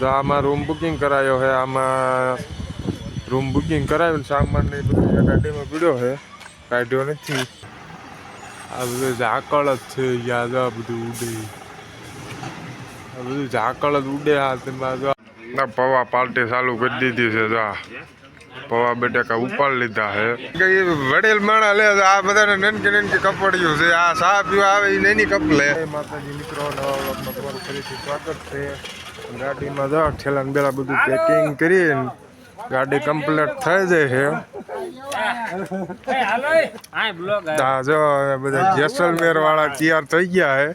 તો આમાં room booking કરાયો છે આમાં રૂમ બુકિંગ કરાવ્યું સામાન ને બધું ગાડીમાં પીડ્યો છે કાઢ્યો નથી. આ બધું ઝાકળ જ છે યાદ આ બધું ઉડે. આ બધું ઝાકળ જ ઉડે આ તેમાં જો. ના પવા પાર્ટી ચાલુ કરી દીધી છે જો. પવા બટેકા ઉપાડ લીધા છે વડેલ માણા લે આ બધાને નનકી નનકી કપડિયું છે આ પીવા આવે એ નેની કપ લે. માતાજી મિત્રો તમારું ફરીથી સ્વાગત છે. ગાડીમાં જાઓ ઠેલા ને બેલા બધું પેકિંગ કરીને ગાડી કમ્પ્લીટ થઈ જાય છે. જો બધા જેસલમેર વાળા તૈયાર થઈ ગયા છે.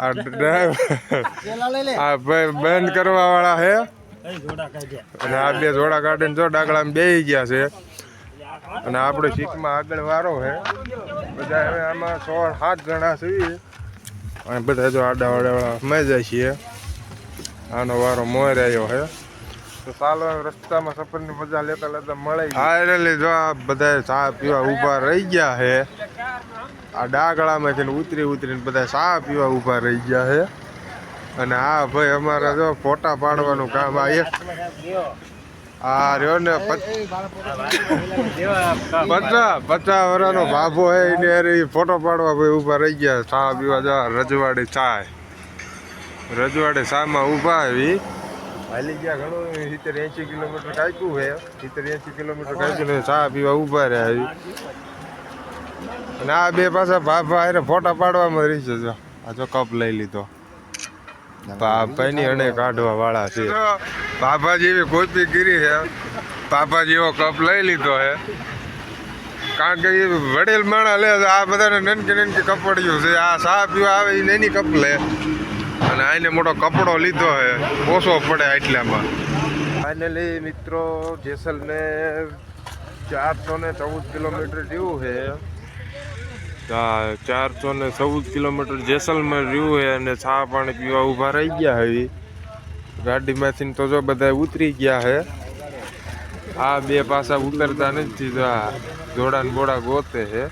આ ડ્રાઈવર આ બંધ કરવા વાળા છે. અને આ બે જોડા કાઢીને જો ડાગલામાં બેસી ગયા છે. અને આપણે શીખમાં આગળ વારો છે. બધા હવે આમાં સો સાત જણા છીએ. અને બધા જો આડા વાળા અમે જાય છીએ. આનો વારો મોર આવ્યો છે. તો ચાલો રસ્તામાં સફરની મજા લેતા લેતા મળે. ફાઇનલી જો આ બધા ચા પીવા ઊભા રહી ગયા છે. આ ડાગળામાંથી ઉતરી ઉતરીને બધા ચા પીવા ઊભા રહી ગયા છે. અને આ ભાઈ અમારા જો ફોટા પાડવાનું કામ આ એક આ રહ્યો ને પચાસ પચાસ વર્ષનો બાબો હે. એને ફોટો પાડવા ભાઈ ઊભા રહી ગયા. ચા પીવા જવા રજવાડી ચા રજવાડી ચામાં ઊભા આવી. હાલી ગયા ઘણું સિત્તેર એંશી કિલોમીટર કાપ્યું છે. સિત્તેર એંશી કિલોમીટર કાપ્યું ને ચા પીવા ઊભા રહ્યા આવી અને આ બે પાછા ભાભા એને ફોટા પાડવામાં રહી છે. જો આ જો કપ લઈ લીધો. ભાભાની અને કાઢવા વાળા છે. બાબા જેવી કોપી કરી છે. પાપા જેવો કપ લઈ લીધો છે. કારણ કે એ વડેલ માણા લે આ બધાને નનકી નનકી કપડિયું છે. આ સા પીવા આવે એ નાની કપ લે. અને આને મોટો કપડો લીધો છે. ઓછો પડે એટલામાં ફાઇનલી મિત્રો જેસલમેર ચારસો ને ચૌદ કિલોમીટર જેવું છે. ચારસો ને ચૌદ કિલોમીટર જેસલમેર રહ્યું છે અને ચા પાણી પીવા ઊભા રહી ગયા હવે ગાડીમાંથી તો જો બધા ઉતરી ગયા હે. આ બે પાછા ઉતરતા નથી, તો આ જોડા ને બોડા ગોતે હે.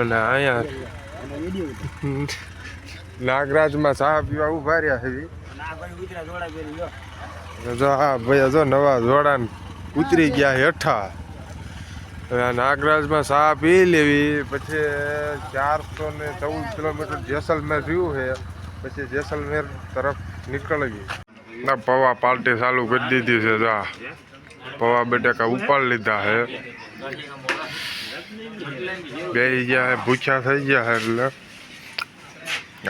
અને અહીંયા નાગરાજમાં ચા પીવા ઊભા રહ્યા છે જો. હા ભાઈ જો નવા જોડા ઉતરી ગયા હેઠા નાગરાજમાં ચા પી લેવી, પછી ચારસો ને ચૌદ કિલોમીટર જેસલમેર રહ્યું છે પછી જેસલમેર તરફ નીકળવી. ના, પવા પાર્ટી ચાલુ કરી દીધી છે, જા. પવા બટેકા ઉપાડ લીધા છે. બે ગયા છે, ભૂખ્યા થઈ ગયા છે એટલે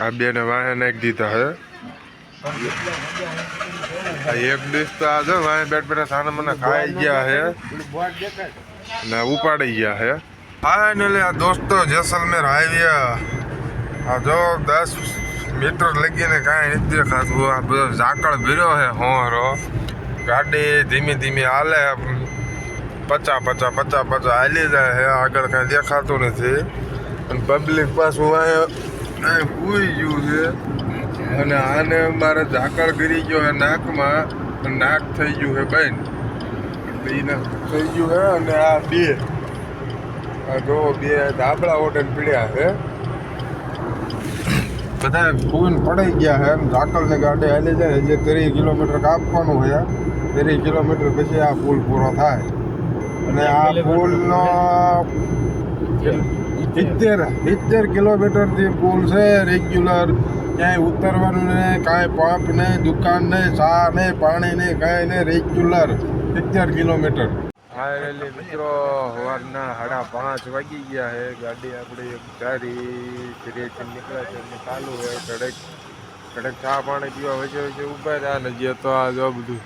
આ બેને વાહે નાખી દીધા છે. એક દિવસ તો આ જો, વાહે બેઠ બેટા સાના મને ખાઈ ગયા છે. ને ઉપાડી ગયા છે. ફાઇનલી આ દોસ્તો જેસલમેર આવ્યા આ જો દસ મીટર લગીને કાંઈ નથી દેખાતું. આ બધો ઝાકળ ભર્યો છે હોરો ગાડી ધીમી ધીમી હાલે. પચા પચા પચા પચા હાલી જાય છે. આગળ કાંઈ દેખાતું નથી. અને પબ્લિક પાછું અહીંયા પૂઈ ગયું છે. અને આને મારે ઝાકળ કરી ગયો છે નાકમાં. નાક થઈ ગયું છે બેન. એને થઈ ગયું છે અને આ બે. આ જો બે ધાબળા ઓટન પીડ્યા છે. બધા કુવિન પડાઈ ગયા છે. એમ ઝાકળની ગાડી હાલી જાય. જે ત્રીસ કિલોમીટર કાપવાનું છે ત્રીસ કિલોમીટર પછી આ પુલ પૂરો થાય. અને આ પુલનો સિત્તેર સિત્તેર કિલોમીટરથી પુલ છે રેગ્યુલર. ક્યાંય ઉતરવાનું નહીં કાંઈ પંપ નહીં દુકાન નહીં ચા નહીં પાણી નહીં કાંઈ નહીં રેગ્યુલર. સિત્તેર કિલોમીટર. ફાઇનલી મિત્રો સવારના સાડા પાંચ વાગી ગયા છે ગાડી આપણી ચારી ધીરે નીકળે છે ચાલુ છે કડક કડક ચા પાણી પીવા વચ્ચે વચ્ચે ઊભા રહ્યા ને જે તો આ જો બધું,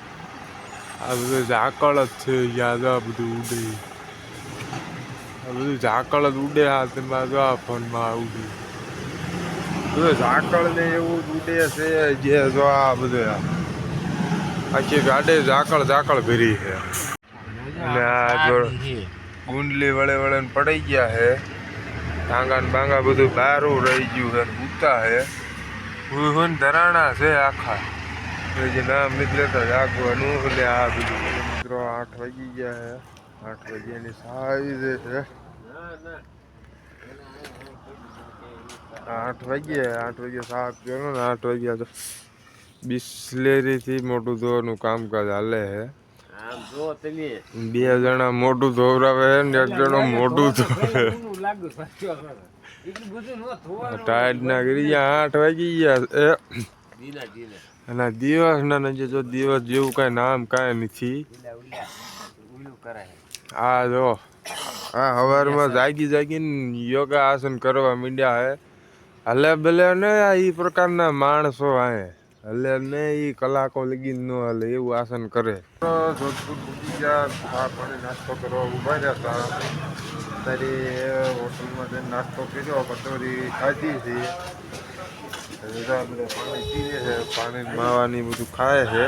આ બધું ઝાકળ જ છે. યાદ આ બધું ઉડે. આ બધું ઝાકળ જ ઉડે આ તેમાં જો આ ફોનમાં ઉડે. બધું ઝાકળ ને એવું જ ઉડે છે જે જો આ બધું આખી ગાડી ઝાકળ ઝાકળ ભરી છે. ગુંડલી વળે વળે પડી ગયા છે ટાંગા ને બાંગા બધું બારું રહી ગયું છે ઉતા છે હું હું ધરાણા છે આખા. જે નામ નીકળે તો જાગવાનું. એટલે આ બધું મિત્રો આઠ વાગી ગયા છે આઠ વાગ્યાની સાઈઝ છે. આઠ વાગ્યા આઠ વાગ્યા સાત પીવાનો ને આઠ વાગ્યા તો બિસ્લેરીથી મોટું ધોવાનું કામકાજ હાલે છે બે જણા મોટું ધોવરાવે ને એક જણો મોટું બધું ન કરી ગયા આઠ વાગી ગયા. એ. અને દિવસ ના નજે જો દિવસ જેવું કાંઈ નામ કાંઈ નથી. આ જો આ સવારમાં જાગી જાગીને યોગા આસન કરવા માંડ્યા હે. હલે ભલે ને આ એ પ્રકારના માણસો આય. હલે ને એ કલાકો લગી ન હલે, એવું આસન કરે. જોધપુર પૂકી ગયા, ચા પાણી, નાસ્તો કરવા ઊભા રહ્યા હતા. ત્યારે હોટલમાં જઈને નાસ્તો કર્યો કચોરી ખાધી છે. પાણી પીએ છે, પાણી માવાની બધું ખાય છે.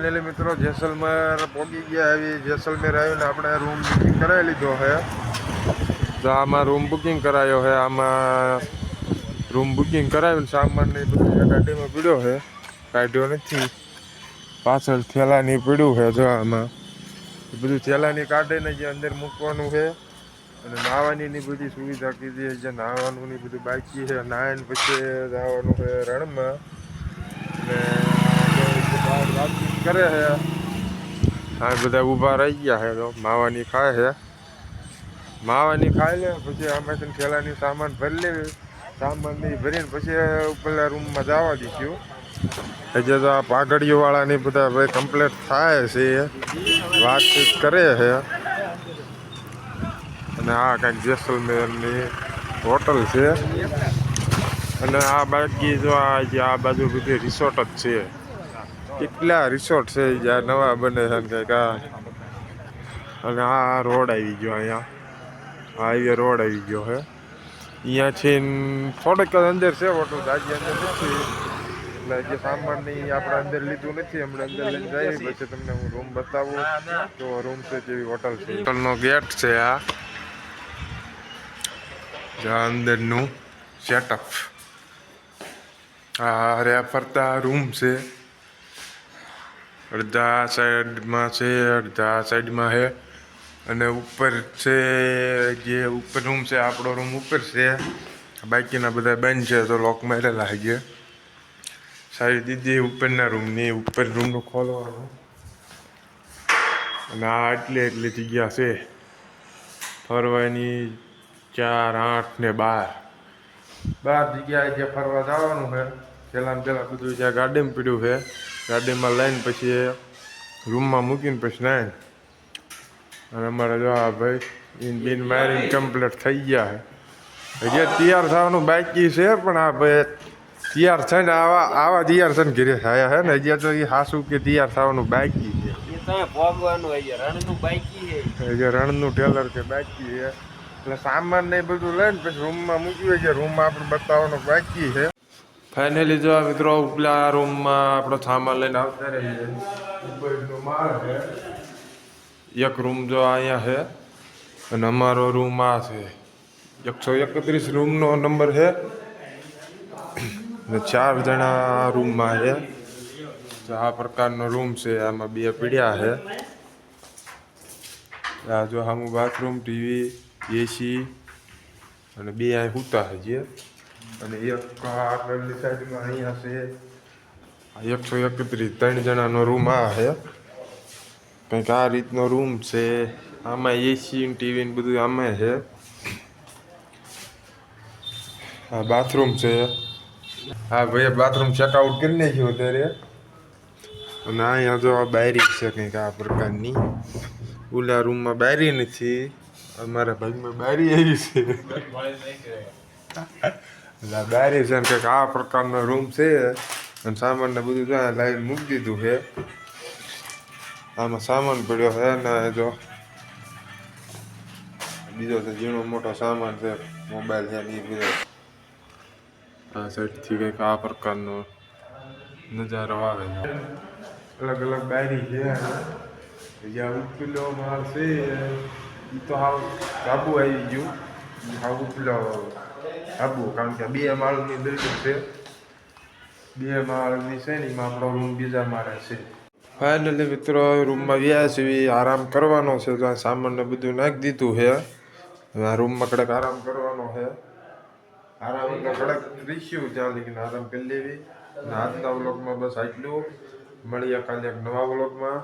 ફાઇનલી મિત્રો જેસલમેર પહોંચી ગયા આવી. જેસલમેર આવીને આપણે રૂમ બુકિંગ કરાવી લીધો છે. તો આમાં રૂમ બુકિંગ કરાયો છે. આમાં રૂમ બુકિંગ કરાવીને સામાનની બધી ગાડીમાં પીડ્યો છે. કાઢ્યો નથી. પાછળ થેલાની પીડ્યું છે જો આમાં. બધું થેલાની કાઢીને જે અંદર મૂકવાનું છે અને નાવાની ની બધી સુવિધા કીધી છે. જે નાહવાનું ની બધું બાકી છે. નાહીને પછી જવાનું છે રણમાં. અને વાતચીત કરે છે આ બધા ઊભા રહી ગયા છે તો માવાની ખાય છે માવાની ખાઈ લે, પછી આમાંથી થેલાની સામાન ભરી લેવી. સામાન નહીં ભરીને પછી પેલા રૂમમાં જવા દીધું. એટલે તો આ પાઘડીઓ વાળાની બધા ભાઈ કમ્પ્લેટ થાય છે. વાતચીત કરે છે અને આ કાંઈક જેસલમેરની હોટલ છે. અને આ બાકી જો આ બાજુ બધી રિસોર્ટ જ છે. કેટલા રિસોર્ટ છે જ્યાં નવા બને છે કંઈક આ. અને આ રોડ આવી ગયો અહીંયા. હાઈવે રોડ આવી ગયો છે. અહીંયાથી થોડેક અંદર છે હોટલ આજે અંદર નથી. એટલે જે સામાનની આપણે અંદર લીધું નથી, હમણાં અંદર લઈને જઈએ, પછી તમને હું રૂમ બતાવું. તો રૂમ છે જેવી હોટલ છે. હોટલનો ગેટ છે આ. જ્યાં અંદરનું સેટઅપ આ રે ફરતા રૂમ છે. અડધા સાઈડમાં છે, અડધા સાઈડમાં છે અને ઉપર છે, જે ઉપર રૂમ છે, આપણો રૂમ ઉપર છે. બાકીના બધા બંધ છે, તો લોક મારેલા છે સારી દીદી ઉપરના રૂમની ઉપર રૂમનું ખોલવાનું અને આ આટલી એટલી જગ્યા છે. ફરવાની ચાર, આઠ ને બાર. બાર જગ્યાએ જે ફરવા જવાનું છે પહેલાં પહેલાં બધું જ્યાં ગાર્ડન પીડ્યું છે ગાડીમાં લઈને પછી રૂમમાં મૂકીને પછી નાઈને અને અમારે જો આ ભાઈ ઇન બિન મારીને કમ્પ્લીટ થઈ ગયા છે. હજી તૈયાર થવાનું બાકી છે પણ આ ભાઈ તૈયાર થઈને આવા આવા તૈયાર થઈને ઘરે થયા છે ને હજી તો એ હાસું કે તૈયાર થવાનું બાકી છે. રણનું ટેલર કે બાકી છે. એટલે સામાન ને એ બધું લઈને પછી રૂમમાં મૂક્યું છે. રૂમમાં આપણે બતાવવાનું બાકી છે. ફાઇનલી જો આ મિત્રો ઉપલા રૂમમાં આપણો સામાન લઈને આવતા રહીએ એક રૂમ જો અહીંયા છે અને અમારો રૂમ આ છે. એકસો એકત્રીસ રૂમનો નંબર છે. અને ચાર જણા રૂમમાં છે. આ પ્રકારનો રૂમ છે, આમાં બે પીડ્યા છે. આ જો સામું બાથરૂમ ટીવી એસી અને બે અહીં સૂતા છે જે અને એક આગળની અહીંયા છે. એકસો એકત્રીસ ત્રણ જણાનો રૂમ આ છે. કંઈક આ રીતનો રૂમ છે. આમાં એસી ટીવી ને બધું આમાં છે. આ બાથરૂમ છે. હા ભાઈ બાથરૂમ ચેકઆઉટ કરી નાખ્યું અત્યારે. અને અહીંયા જો આ બાયરી છે કંઈક આ પ્રકારની. ઓલા રૂમમાં બારી નથી. અમારા ભાગમાં બારી આવી છે. એટલે ડાયરી છે કંઈક આ પ્રકારનો રૂમ છે. અને સામાન ને બધું ત્યાં લાઈન મૂકી દીધું છે. આમાં સામાન પડ્યો છે ને જો બીજો તો ઝીણો મોટો સામાન છે મોબાઈલ છે ને એ બધો. આ સાઈડથી કંઈક આ પ્રકારનો નજારો આવે છે. અલગ અલગ બારી છે. જ્યાં ઉપલો માલ છે, એ તો હાવ કાબુ આવી ગયું. હાવ ઉપલો આબુ, કારણ કે બે માળની બિલ્ડિંગ છે. બે માળની છે ને, એમાં આપણો રૂમ બીજા માળે છે. ફાઇનલી મિત્રો, રૂમમાં વ્યા છીએ આરામ કરવાનો છે. તો સામાનને બધું નાખી દીધું છે. હવે આ રૂમમાં કડક આરામ કરવાનો છે. આરામ કડક રીસ્યું, ત્યાં લગીને આરામ કરી લેવી. આજના વ્લોગમાં બસ આટલું. મળીએ કાલે એક નવા વ્લોગમાં.